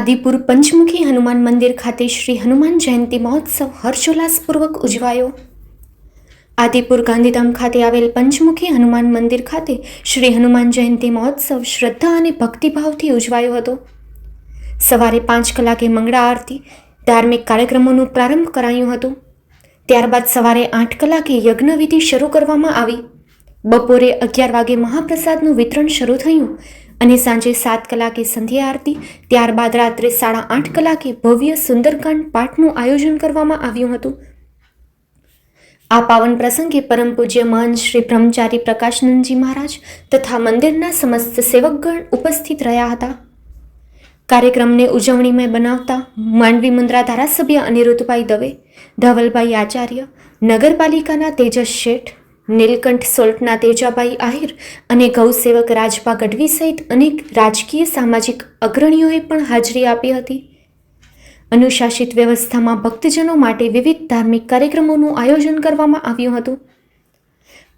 આદિપુર પંચમુખી હનુમાન મંદિર ખાતે શ્રી હનુમાન જયંતિ મહોત્સવ હર્ષોલ્લાસપૂર્વક ઉજવાયો. આદિપુર ગાંધીધામ ખાતે આવેલ પંચમુખી હનુમાન મંદિર ખાતે શ્રી હનુમાન જયંતિ મહોત્સવ શ્રદ્ધા અને ભક્તિભાવથી ઉજવાયો હતો. સવારે પાંચ કલાકે મંગળા આરતી, ધાર્મિક કાર્યક્રમોનું પ્રારંભ કરાયું હતું. ત્યારબાદ સવારે આઠ કલાકે યજ્ઞવિધિ શરૂ કરવામાં આવી. બપોરે અગિયાર વાગે મહાપ્રસાદનું વિતરણ શરૂ થયું. અને સાંજે સાત કલાકે સંધ્યા આરતી, ત્યારબાદ રાત્રે સાડા આઠ કલાકે ભવ્ય સુંદરકાંડ પાઠનું આયોજન કરવામાં આવ્યું હતું. આ પાવન પ્રસંગે પરમ પૂજ્ય મહંત શ્રી બ્રહ્મચારી પ્રકાશનંદજી મહારાજ તથા મંદિરના સમસ્ત સેવકગણ ઉપસ્થિત રહ્યા હતા. કાર્યક્રમને ઉજવણીમય બનાવતા માંડવી મુન્દ્રા ધારાસભ્ય અનિરુદ્ધભાઈ દવે, ધવલભાઈ આચાર્ય, નગરપાલિકાના તેજસ શેઠ નીલકંઠ સોલ્ટના તેજાભાઈ આહિર અને ગૌસેવક રાજભા ગઢવી સહિત અનેક રાજકીય સામાજિક અગ્રણીઓએ પણ હાજરી આપી હતી. અનુશાસિત વ્યવસ્થામાં ભક્તજનો માટે વિવિધ ધાર્મિક કાર્યક્રમોનું આયોજન કરવામાં આવ્યું હતું.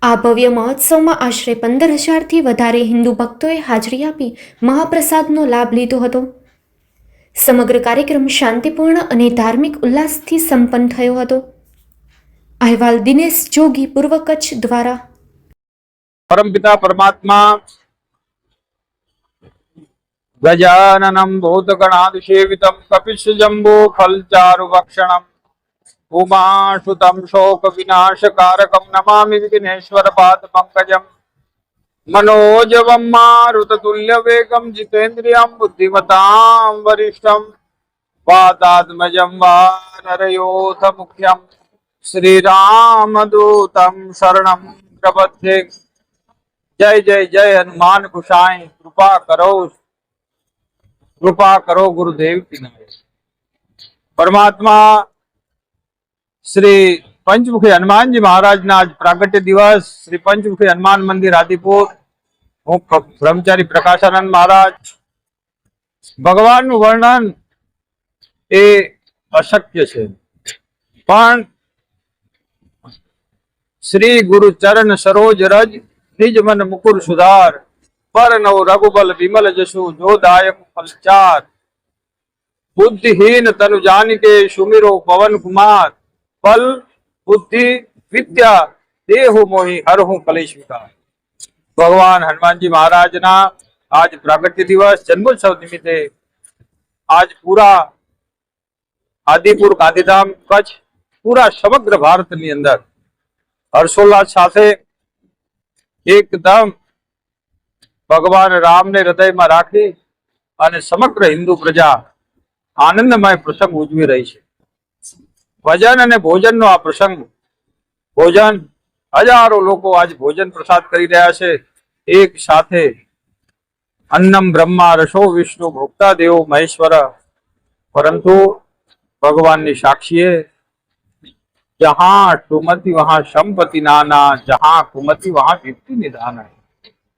આ ભવ્ય મહોત્સવમાં આશરે પંદર હજારથી વધારે હિન્દુ ભક્તોએ હાજરી આપી મહાપ્રસાદનો લાભ લીધો હતો. સમગ્ર કાર્યક્રમ શાંતિપૂર્ણ અને ધાર્મિક ઉલ્લાસથી સંપન્ન થયો હતો. અહેવાલ દિનેશ જોગી, પૂર્વ કચ્છ દ્વારા. પરમપિતા પરમાત્મા, ગજાનનમ ભૂતગણાદિસેવિતમ કપિશ જંબો ફલચારુ ભક્ષણમ. ઉમાશુતમ શોક વિનાશકારકમ નમામિ વિઘ્નેશ્વર પાદ પંકજમ. મનોજવમ મારુતતુલ્ય વેગમ જીતેન્દ્રિયમ બુદ્ધિમતામ વરિષ્ઠમ. પાદાત્મજમ વા નરયોથ મુખ્યમ. શ્રીરામદૂતમ શરણમ પ્રપદ્યે જય જય જય હનુમાન ગુસાઈ કૃપા કરો કૃપા કરો ગુરુદેવ પરમાત્મા શ્રી પંચમુખી હનુમાનજી મહારાજના આજ પ્રાગટ્ય દિવસ શ્રી પંચમુખી હનુમાન મંદિર આદિપુર હું બ્રહ્મચારી પ્રકાશાનંદ મહારાજ ભગવાનનું વર્ણન એ અશક્ય છે। પણ શ્રી ગુરુ ચરણ સરોજ રજ નિજ મન મુકુર સુધાર પર નવ રઘુબલ વિમલ જસુ જો દાયક ફલચાર બુદ્ધિહીન તનુ જાનિકે સુમિરો પવન કુમાર બલ બુદ્ધિ વિદ્યા દેહુ મોહી હરહુ કલેશ વિકાર ભગવાન હનુમાનજી મહારાજના આજ પ્રાગટ્ય દિવસ જન્મોત્સવ નિમિત્તે આજ પૂરા આદિપુર ગાંધીધામ કચ્છ પૂરા સમગ્ર ભારતની અંદર હર્ષોલ્લાસ સાથે એકદમ ભગવાન રામને હૃદયમાં રાખી અને સમગ્ર હિન્દુ પ્રજા આનંદમય પ્રસંગ ઉજવી રહી છે. ભજન અને ભોજનનો આ પ્રસંગ, ભોજન, હજારો લોકો આજ ભોજન પ્રસાદ કરી રહ્યા છે. એક સાથે અન્નમ બ્રહ્મા રસો વિષ્ણુ ભોક્તા દેવો મહેશ્વર. પરંતુ ભગવાનની સાક્ષીએ જહાં ટુમતી વહાં સંપત્તિ નાના જહાં કુમતિ વહાં કીર્તિ નિધાન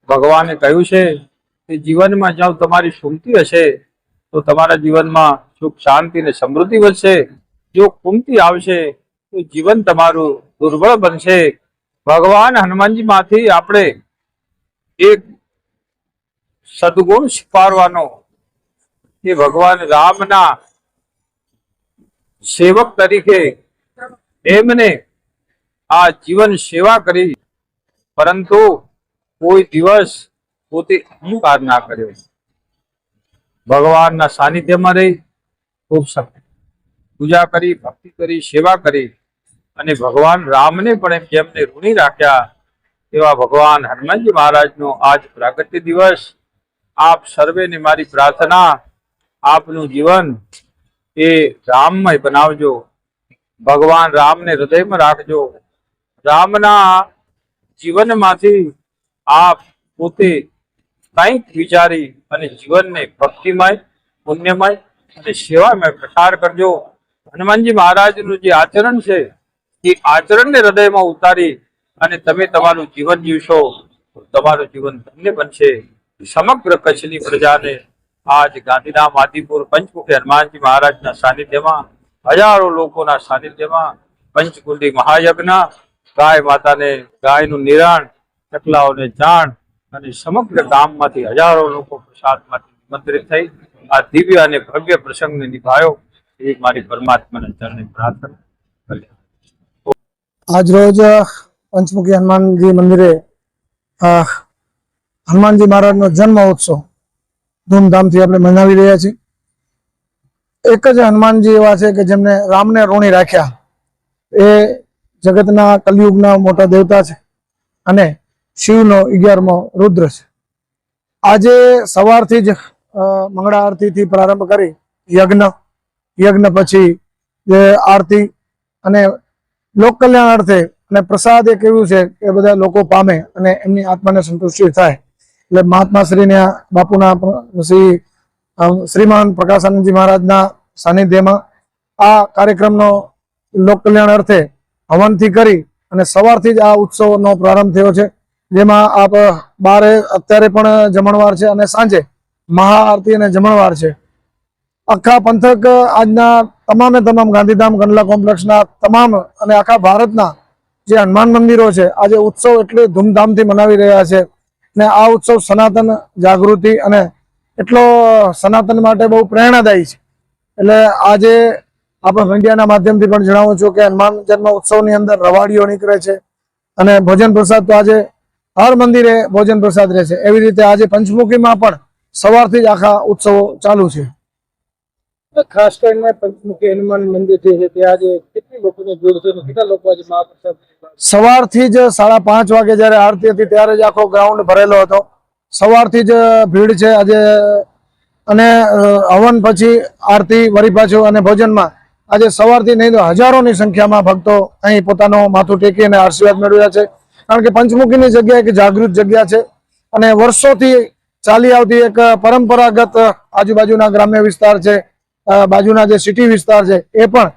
ભગવાને કહ્યું છે કે જીવનમાં જ્યાં તમારી સુમતિ હશે, તો તમારા જીવનમાં સુખ, શાંતિ અને સમૃદ્ધિ વધશે. જો કુમતી આવશે, તો જીવન તમારું દુર્બળ બનશે. ભગવાન હનુમાનજી માંથી આપણે એક સદગુણ સ્વીકારવાનો એ ભગવાન રામના સેવક તરીકે એમને આ જીવન સેવા કરી, પરંતુ કોઈ દિવસ પોતે અહંકાર ના કર્યો. ભગવાનના સાનિધ્યમાં રહી, ખૂબ પૂજા કરી, ભક્તિ કરી, સેવા કરી, અને ભગવાન રામને પણ એમ જેમને ઋણી રાખ્યા એવા ભગવાન હનુમાનજી મહારાજનો આજ પ્રાગટ્ય દિવસ. આપ સર્વેને મારી પ્રાર્થના, આપનું જીવન એ રામમય બનાવજો. ભગવાન રામને હૃદયમાં રાખજો. રામના જીવનમાંથી આપ પોતે કંઈક વિચારી અને જીવનને ભક્તિમય, પુણ્યમય અને સેવામય પ્રસાર કરજો. હનુમાનજી મહારાજનું જે આચરણ છે, એ આચરણને હૃદયમાં ઉતારી અને તમે તમારું જીવન જીવશો તમારું જીવન ધન્ય બનશે. સમગ્ર કચ્છની પ્રજાને આજ ગાંધીધામ આદિપુર પંચમુખી હનુમાનજી મહારાજના સાનિધ્યમાં હજારો લોકોના સાનિધ્યમાં પંચકુંડી મહાયજ્ઞ ગાય માતાને ગાયનું નિરાણ, ચકલાઓને જાણ અને સમગ્ર ગામમાંથી હજારો લોકો પ્રસાદમાંથી નિમંત્રિત થઈ આ દિવ્ય અને ભવ્ય પ્રસંગને નિભાયો. એ મારી પરમાત્માના ચરણે પ્રાર્થના કરી આજ રોજ પંચમુખી હનુમાનજી મંદિરે હનુમાનજી મહારાજનો જન્મ ઉત્સવ ધૂમધામથી આપણે મનાવી રહ્યા છીએ. એક જ હનુમાનજી એવા છે કે જેમને રામને ઋણી રાખ્યા. એ જગતના કલયુગના મોટા દેવતા છે અને શિવનો અગિયારમો રુદ્ર છે. આજે સવારથી જ મંગળા આરતીથી પ્રારંભ કરી યજ્ઞ. યજ્ઞ પછી જે આરતી અને લોક કલ્યાણ અર્થે અને પ્રસાદ એક એવું છે કે બધા લોકો પામે અને એમની આત્માને સંતુષ્ટિ થાય. એટલે મહાત્મા શ્રીને બાપુના શ્રી શ્રીમાન પ્રકાશાનંદજી મહારાજના સાનિધ્યમાં આ કાર્યક્રમનો લોક કલ્યાણ અર્થે હવનથી કરી અને સવારથી જ આ ઉત્સવનો પ્રારંભ થયો છે, જેમાં આપ બારે અત્યારે પણ જમણવાર છે અને સાંજે મહાઆરતી અને જમણવાર છે. આખા પંથક આજના તમામે તમામ ગાંધીધામ કંડલા કોમ્પ્લેક્ષના તમામ અને આખા ભારતના જે હનુમાન મંદિરો છે, આજે ઉત્સવ એટલે ધૂમધામથી મનાવી રહ્યા છે. ને આ ઉત્સવ સનાતન જાગૃતિ અને એટલો સનાતન માટે બહુ પ્રેરણાદાયી છે. એટલે આજે આપણે મીડિયાના માધ્યમથી પણ જણાવું છું કે હનુમાન જન્મ ઉત્સવની અંદર રવાડીઓ નીકળે છે અને ભોજન પ્રસાદ તો આજે હર મંદિરે ભોજન પ્રસાદ રહે છે. એવી રીતે આજે પંચમુખીમાં પણ સવારથી જ આખા ઉત્સવો ચાલુ છે. ખાસ કરીને પંચમુખી હનુમાન મંદિર જે છે ત્યાં આજે કેટલી લોકોની ભીડ છે કેટલા લોકો આજે મહાપ્રસાદ સવારથી જ સાડા પાંચ વાગે જ્યારે આરતી હતી ત્યારે જ આખો ગ્રાઉન્ડ ભરેલો હતો. સવારથી જ ભીડ છે આજે. અને હવન પછી આરતી વળી પાછું અને ભોજનમાં આજે સવારથી નહીં તો હજારોની સંખ્યામાં ભક્તો અહીં પોતાનું માથું ટેકી અને આશીર્વાદ મેળવ્યા છે. કારણ કે પંચમુખીની જગ્યા એક જાગૃત જગ્યા છે. અને વર્ષોથી ચાલી આવતી એક પરંપરાગત આજુબાજુના ગ્રામ્ય વિસ્તાર છે બાજુના જે સિટી વિસ્તાર છે, એ પણ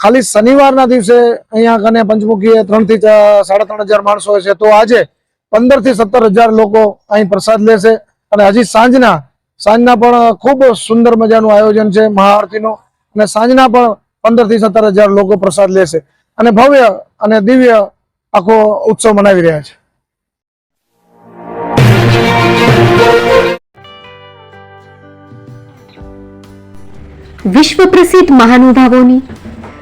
ખાલી શનિવારના દિવસે અહીંયા કને પંચમુખીએ ત્રણથી સાડા ત્રણ હજાર માણસો છે તો આજે પંદરથી સત્તર હજાર લોકો અહીં પ્રસાદ લેશે. અને હજી સાંજના સાંજના પણ ખૂબ સુંદર મજાનું આયોજન છે મહાઆરતીનું. અને સાંજના પણ પંદરથી સત્તર હજાર લોકો પ્રસાદ લેશે. અને ભવ્ય અને દિવ્ય આખો ઉત્સવ મનાવી રહ્યા છે. વિશ્વ પ્રસિદ્ધ મહાનુભાવોની